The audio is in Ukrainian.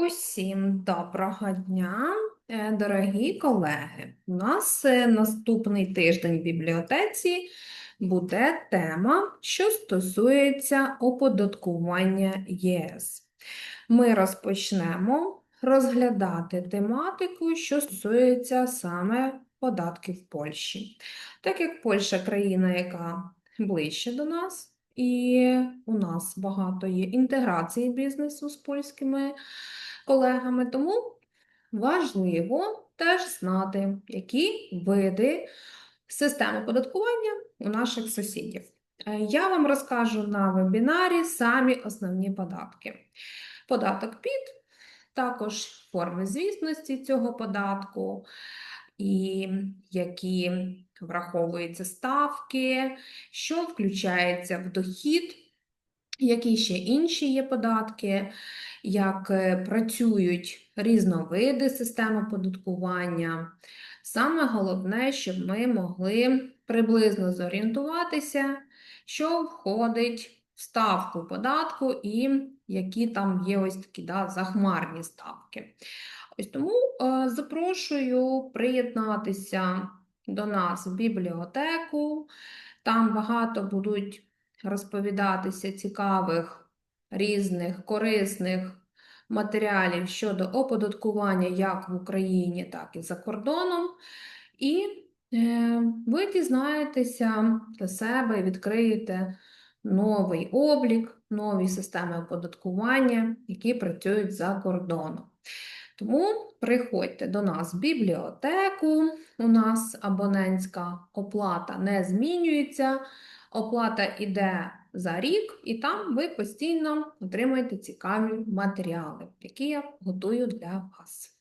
Усім доброго дня, е, дорогі колеги. У нас е, наступний тиждень в бібліотеці буде тема, що стосується оподаткування ЄС. Ми розпочнемо розглядати тематику, що стосується саме податків Польщі. Так як Польща країна, яка ближче до нас, і у нас багато є інтеграції бізнесу з польськими колегами, тому важливо теж знати, які види системи податкування у наших сусідів. Е, Я вам розкажу на вебінарі самі основні податки. Податок ПІД, також форми звісності цього податку, і які враховуються ставки, що включається в дохід, які ще інші є податки, як е, працюють різновиди системи податкування. Саме головне, щоб ми могли приблизно зорієнтуватися, що входить в ставку податку і які там є ось такі да, захмарні ставки. Ось тому е, запрошую приєднатися до нас в бібліотеку. Там багато будуть розповідатися цікавих, різних, корисних матеріалів щодо оподаткування як в Україні, так і за кордоном. І е, ви дізнаєтеся для себе і відкриєте новий облік, нові системи оподаткування, які працюють за кордоном. Тому приходьте до нас в бібліотеку. У нас абонентська оплата не змінюється. Оплата йде за рік, і там ви постійно отримаєте цікаві матеріали, які я готую для вас.